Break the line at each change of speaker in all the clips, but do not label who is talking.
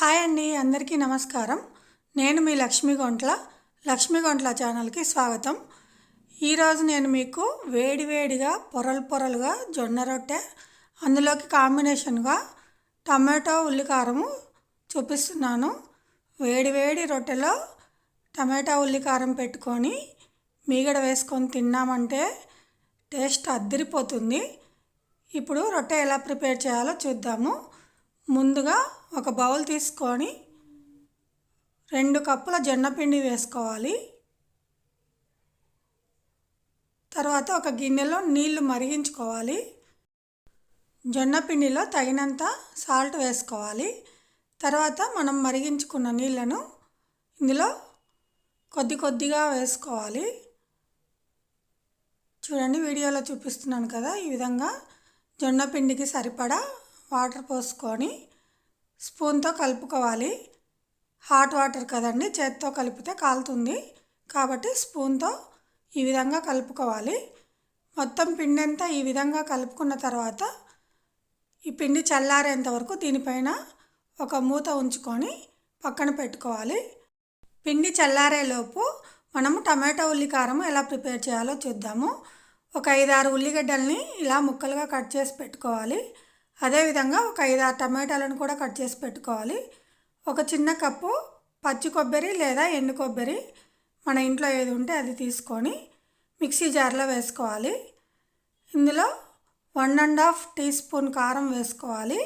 Hi అండి అందరికీ నమస్కారం. నేను మీ లక్ష్మీ గొంట్ల లక్ష్మీ గొంట్ల ఛానల్కి స్వాగతం. ఈరోజు నేను మీకు వేడివేడిగా పొరలు పొరలుగా జొన్న రొట్టె అందులోకి కాంబినేషన్గా టమాటో ఉల్లికారము చూపిస్తున్నాను. వేడివేడి రొట్టెలో టమాటా ఉల్లికారం పెట్టుకొని మీగడ వేసుకొని తిన్నామంటే టేస్ట్ అద్దరిపోతుంది. ఇప్పుడు రొట్టె ఎలా ప్రిపేర్ చేయాలో చూద్దాము. ముందుగా ఒక బౌల్ తీసుకొని రెండు కప్పుల జొన్నపిండి వేసుకోవాలి. తర్వాత ఒక గిన్నెలో నీళ్ళు మరిగించుకోవాలి. జొన్నపిండిలో తగినంత సాల్ట్ వేసుకోవాలి. తర్వాత మనం మరిగించుకున్న నీళ్ళను ఇందులో కొద్ది కొద్దిగా వేసుకోవాలి. చూడండి వీడియోలో చూపిస్తున్నాను కదా ఈ విధంగా జొన్నపిండికి సరిపడా వాటర్ పోసుకొని స్పూన్తో కలుపుకోవాలి. హాట్ వాటర్ కదండి చేత్తో కలిపితే కాలుతుంది. కాబట్టి స్పూన్తో ఈ విధంగా కలుపుకోవాలి. మొత్తం పిండి అంతా ఈ విధంగా కలుపుకున్న తర్వాత ఈ పిండి చల్లారేంత వరకు దీనిపైన ఒక మూత ఉంచుకొని పక్కన పెట్టుకోవాలి. పిండి చల్లారేలోపు మనము టమాటో ఉల్లికారం ఎలా ప్రిపేర్ చేయాలో చూద్దాము. ఒక ఐదారు ఉల్లిగడ్డల్ని ఇలా ముక్కలుగా కట్ చేసి పెట్టుకోవాలి. అదేవిధంగా ఒక ఐదు ఆరు టమాటాలను కూడా కట్ చేసి పెట్టుకోవాలి. ఒక చిన్న కప్పు పచ్చి కొబ్బరి లేదా ఎండు కొబ్బరి మన ఇంట్లో ఏది ఉంటే అది తీసుకొని మిక్సీ జార్లో వేసుకోవాలి. ఇందులో one and half teaspoon కారం వేసుకోవాలి.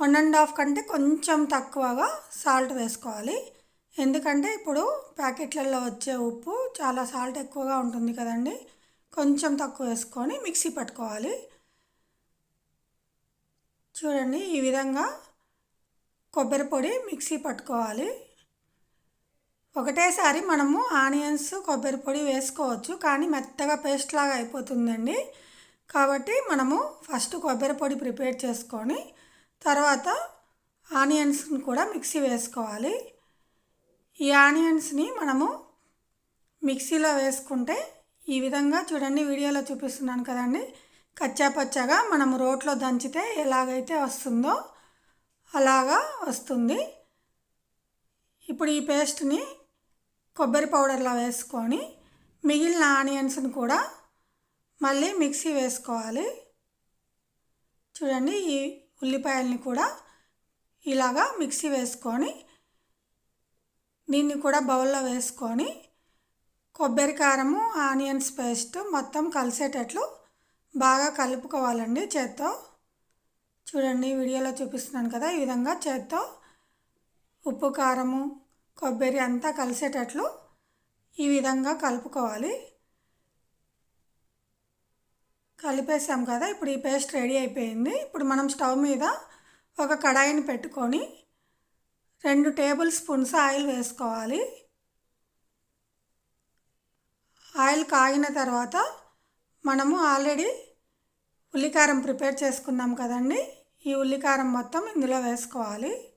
వన్ అండ్ హాఫ్ కంటే కొంచెం తక్కువగా సాల్ట్ వేసుకోవాలి. ఎందుకంటే ఇప్పుడు ప్యాకెట్లలో వచ్చే ఉప్పు చాలా సాల్ట్ ఎక్కువగా ఉంటుంది కదండి. కొంచెం తక్కువ వేసుకొని మిక్సీ పట్టుకోవాలి. చూడండి ఈ విధంగా కొబ్బరి పొడి మిక్సీ పట్టుకోవాలి. ఒకటేసారి మనము ఆనియన్స్ కొబ్బరి పొడి వేసుకోవచ్చు కానీ మెత్తగా పేస్ట్ లాగా అయిపోతుందండి. కాబట్టి మనము ఫస్ట్ కొబ్బరి పొడి ప్రిపేర్ చేసుకొని తర్వాత ఆనియన్స్ని కూడా మిక్సీ వేసుకోవాలి. ఈ ఆనియన్స్ని మనము మిక్సీలో వేసుకుంటే ఈ విధంగా చూడండి వీడియోలో చూపిస్తున్నాను కదండి. కచ్చా పచ్చగా రోట్లో దంచితే ఎలాగైతే వస్తుందో అలాగా వస్తుంది. ఇప్పుడు ఈ పేస్ట్ని కొబ్బరి పౌడర్లో వేసుకొని మిగిలిన ఆనియన్స్ని కూడా మళ్ళీ మిక్సీ వేసుకోవాలి. చూడండి ఈ ఉల్లిపాయల్ని కూడా ఇలాగా మిక్సీ వేసుకొని దీన్ని కూడా బౌల్లో వేసుకొని కొబ్బరి కారము ఆనియన్స్ పేస్ట్ మొత్తం కలిసేటట్లు బాగా కలుపుకోవాలండి చేత్తో. చూడండి వీడియోలో చూపిస్తున్నాను కదా ఈ విధంగా చేత్తో ఉప్పు కారము కొబ్బరి అంతా కలిసేటట్లు ఈ విధంగా కలుపుకోవాలి. కలిపేసాం కదా ఇప్పుడు ఈ పేస్ట్ రెడీ అయిపోయింది. ఇప్పుడు మనం స్టవ్ మీద ఒక కడాయిని పెట్టుకొని రెండు టేబుల్ స్పూన్స్ ఆయిల్ వేసుకోవాలి. ఆయిల్ కాగిన తర్వాత మనము ఆల్రెడీ ఉల్లికారం ప్రిపేర్ చేసుకున్నాం కదండి. ఈ ఉల్లికారం మొత్తం ఇందులో వేసుకోవాలి.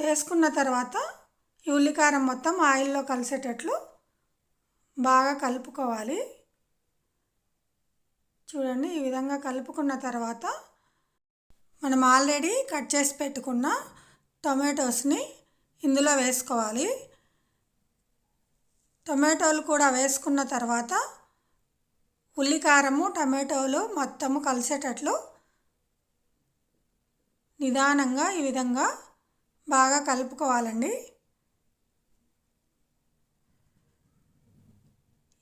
వేసుకున్న తర్వాత ఈ ఉల్లికారం మొత్తం ఆయిల్లో కలిసేటట్లు బాగా కలుపుకోవాలి. చూడండి ఈ విధంగా కలుపుకున్న తర్వాత మనం ఆల్రెడీ కట్ చేసి పెట్టుకున్న టొమాటోస్ని ఇందులో వేసుకోవాలి. టొమాటోలు కూడా వేసుకున్న తర్వాత ఉల్లికారము టమాటోలు మొత్తము కలిసేటట్లు నిదానంగా ఈ విధంగా బాగా కలుపుకోవాలండి.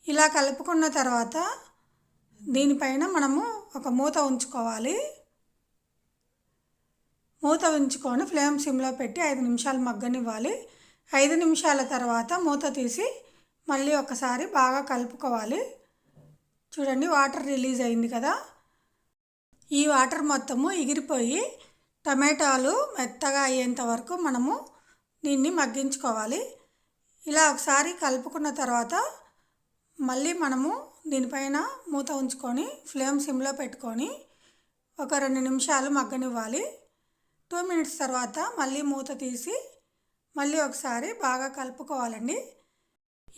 ఇలా కలుపుకున్న తర్వాత దీనిపైన మనము ఒక మూత ఉంచుకోవాలి. మూత ఉంచుకొని ఫ్లేమ్ సిమ్లో పెట్టి ఐదు నిమిషాలు మగ్గనివ్వాలి. ఐదు నిమిషాల తర్వాత మూత తీసి మళ్ళీ ఒకసారి బాగా కలుపుకోవాలి. చూడండి వాటర్ రిలీజ్ అయింది కదా. ఈ వాటర్ మొత్తము ఎగిరిపోయి టమాటాలు మెత్తగా అయ్యేంత వరకు మనము దీన్ని మగ్గించుకోవాలి. ఇలా ఒకసారి కలుపుకున్న తర్వాత మళ్ళీ మనము దీనిపైన మూత ఉంచుకొని ఫ్లేమ్ సిమ్లో పెట్టుకొని ఒక రెండు నిమిషాలు మగ్గనివ్వాలి. టూ మినిట్స్ తర్వాత మళ్ళీ మూత తీసి మళ్ళీ ఒకసారి బాగా కలుపుకోవాలండి.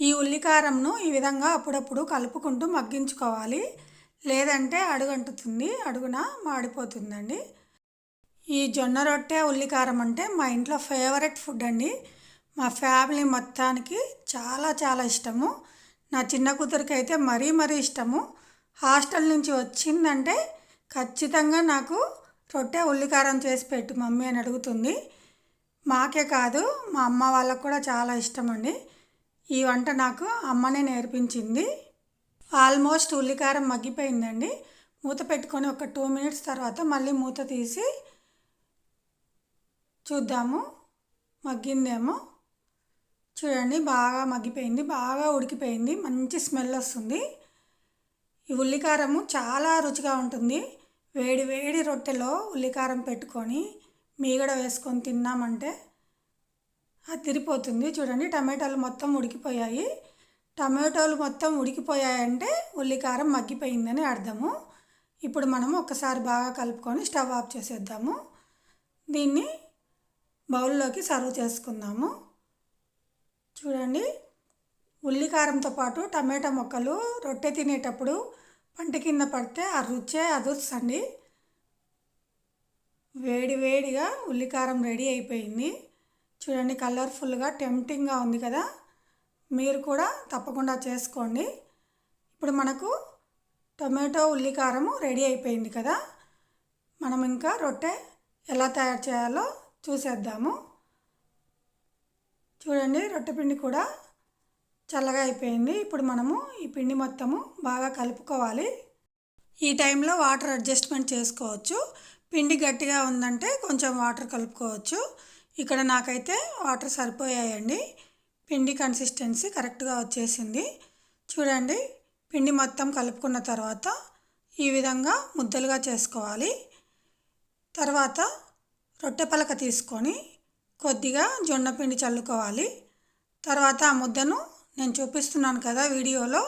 ఈ ఉల్లికారంను ఈ విధంగా అప్పుడప్పుడు కలుపుకుంటూ మగ్గించుకోవాలి. లేదంటే అడుగంటుతుంది. అడుగున మాడిపోతుందండి. ఈ జొన్న రొట్టె ఉల్లికారం అంటే మా ఇంట్లో ఫేవరెట్ ఫుడ్ అండి. మా ఫ్యామిలీ మొత్తానికి చాలా చాలా ఇష్టము. నా చిన్న కూతురికి అయితే మరీ మరీ ఇష్టము. హాస్టల్ నుంచి వచ్చిందంటే ఖచ్చితంగా నాకు రొట్టె ఉల్లికారం చేసి పెట్టు మమ్మీ అని అడుగుతుంది. మాకే కాదు మా అమ్మ వాళ్ళకు కూడా చాలా ఇష్టం అండి ఈ వంట నాకు అమ్మనే నేర్పించింది. ఆల్మోస్ట్ ఉల్లికారం మగ్గిపోయిందండి. మూత పెట్టుకొని ఒక టూ మినిట్స్ తర్వాత మళ్ళీ మూత తీసి చూద్దాము. మగ్గిందేమో. చూడండి బాగా మగ్గిపోయింది బాగా ఉడికిపోయింది మంచి స్మెల్ వస్తుంది. ఈ ఉల్లికారము చాలా రుచిగా ఉంటుంది. వేడి వేడి రొట్టెలో ఉల్లికారం పెట్టుకొని మీగడ వేసుకొని తిన్నామంటే అది తిరిపోతుంది చూడండి టమాటాలు మొత్తం ఉడికిపోయాయి. టమాటోలు మొత్తం ఉడికిపోయాయంటే ఉల్లికారం మగ్గిపోయిందని అర్థము. ఇప్పుడు మనము ఒకసారి బాగా కలుపుకొని స్టవ్ ఆఫ్ చేసేద్దాము. దీన్ని బౌల్లోకి సర్వ్ చేసుకుందాము. చూడండి ఉల్లికారంతో పాటు టమాటా ముక్కలు రొట్టె తినేటప్పుడు పంట కింద పడితే ఆ రుచే అదుర్సండి వేడి వేడిగా ఉల్లికారం రెడీ అయిపోయింది. చూడండి కలర్ఫుల్గా టెంప్టింగ్గా ఉంది కదా? మీరు కూడా తప్పకుండా చేసుకోండి. ఇప్పుడు మనకు టొమాటో ఉల్లికారము రెడీ అయిపోయింది కదా? మనం ఇంకా రొట్టె ఎలా తయారు చేయాలో చూసేద్దాము. చూడండి రొట్టె పిండి కూడా చల్లగా అయిపోయింది. ఇప్పుడు మనము ఈ పిండి మొత్తము బాగా కలుపుకోవాలి. ఈ టైంలో వాటర్ అడ్జస్ట్మెంట్ చేసుకోవచ్చు. పిండి గట్టిగా ఉందంటే కొంచెం వాటర్ కలుపుకోవచ్చు. ఇక్కడ నాకైతే వాటర్ సరిపోయాయండి. పిండి కన్సిస్టెన్సీ కరెక్ట్గా వచ్చేసింది. చూడండి పిండి మొత్తం కలుపుకున్న తర్వాత ఈ విధంగా ముద్దలుగా చేసుకోవాలి. తర్వాత రొట్టె పలక తీసుకొని కొద్దిగా జొన్న పిండి చల్లుకోవాలి. తర్వాత ఆ ముద్దను నేను చూపిస్తున్నాను కదా వీడియోలో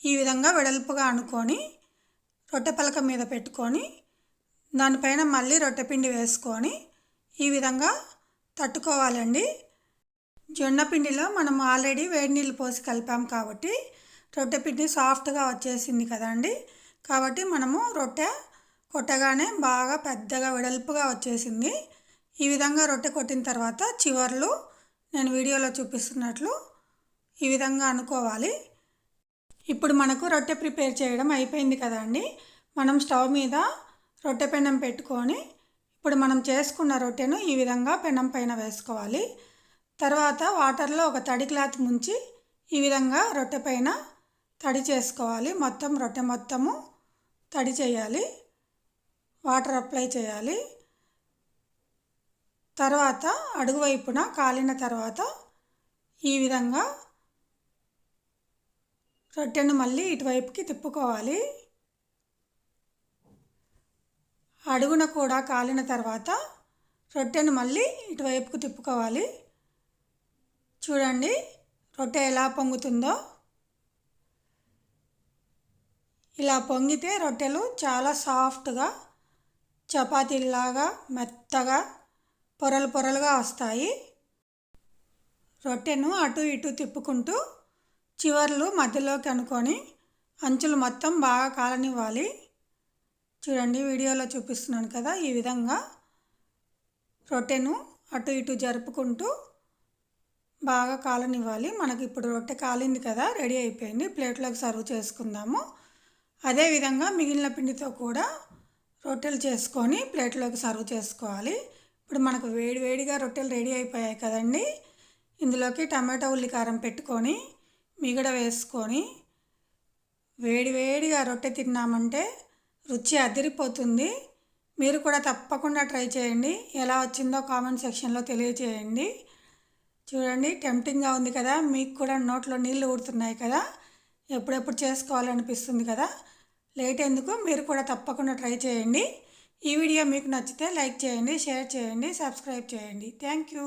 ఈ విధంగా వెడల్పుగా అనుకొని రొట్టె పలక మీద పెట్టుకొని దానిపైన మళ్ళీ రొట్టె పిండి వేసుకొని ఈ విధంగా తట్టుకోవాలండి. జొన్న పిండిలో మనం ఆల్రెడీ వేడి నీళ్ళు పోసి కలిపాం కాబట్టి రొట్టె పిండి సాఫ్ట్గా వచ్చేసింది కదండి. కాబట్టి మనము రొట్టె కొట్టగానే బాగా పెద్దగా వెడల్పుగా వచ్చేసింది. ఈ విధంగా రొట్టె కొట్టిన తర్వాత చివర్లు నేను వీడియోలో చూపిస్తున్నట్లు ఈ విధంగా అనుకోవాలి. ఇప్పుడు మనకు రొట్టె ప్రిపేర్ చేయడం అయిపోయింది కదండి. మనం స్టవ్ మీద రొట్టె పెనం పెట్టుకొని ఇప్పుడు మనం చేసుకున్న రొట్టెను ఈ విధంగా పెనం పైన వేసుకోవాలి. తర్వాత వాటర్లో ఒక తడి క్లాత్ ముంచి ఈ విధంగా రొట్టె పైన తడి చేసుకోవాలి. మొత్తం రొట్టె మొత్తము తడి చేయాలి. వాటర్ అప్లై చేయాలి. తర్వాత అడుగు వైపున కాలిన తర్వాత ఈ విధంగా రొట్టెను మళ్ళీ ఇటువైపుకి తిప్పుకోవాలి. అడుగున కూడా కాలిన తర్వాత రొట్టెను మళ్ళీ ఇటువైపుకు తిప్పుకోవాలి. చూడండి రొట్టె ఎలా పొంగుతుందో. ఇలా పొంగితే రొట్టెలు చాలా సాఫ్ట్గా చపాతీలాగా మెత్తగా పొరలు పొరలుగా వస్తాయి. రొట్టెను అటు ఇటు తిప్పుకుంటూ చివర్లు మధ్యలోకి అనుకొని అంచులు మొత్తం బాగా కాలనివ్వాలి. చూడండి వీడియోలో చూపిస్తున్నాను కదా ఈ విధంగా రొట్టెను అటు ఇటు జరుపుకుంటూ బాగా కాలనివ్వాలి. మనకి ఇప్పుడు రొట్టె కాలింది కదా రెడీ అయిపోయింది. ప్లేట్లోకి సర్వ్ చేసుకుందాము. అదేవిధంగా మిగిలిన పిండితో కూడా రొట్టెలు చేసుకొని ప్లేట్లోకి సర్వ్ చేసుకోవాలి. ఇప్పుడు మనకు వేడి వేడిగా రొట్టెలు రెడీ అయిపోయాయి కదండి. ఇందులోకి టమాట ఉల్లి కారం పెట్టుకొని మిగడ వేసుకొని వేడి వేడిగా రొట్టె తిన్నామంటే రుచి అదిరిపోతుంది. మీరు కూడా తప్పకుండా ట్రై చేయండి. ఎలా వచ్చిందో కామెంట్ సెక్షన్లో తెలియజేయండి చూడండి టెంప్టింగ్గా ఉంది కదా. మీకు కూడా నోట్లో నీళ్ళు ఊడుతున్నాయి కదా. ఎప్పుడెప్పుడు చేసుకోవాలనిపిస్తుంది కదా. లేట్ ఎందుకు? మీరు కూడా తప్పకుండా ట్రై చేయండి. ఈ వీడియో మీకు నచ్చితే లైక్ చేయండి షేర్ చేయండి సబ్స్క్రైబ్ చేయండి. Thank you.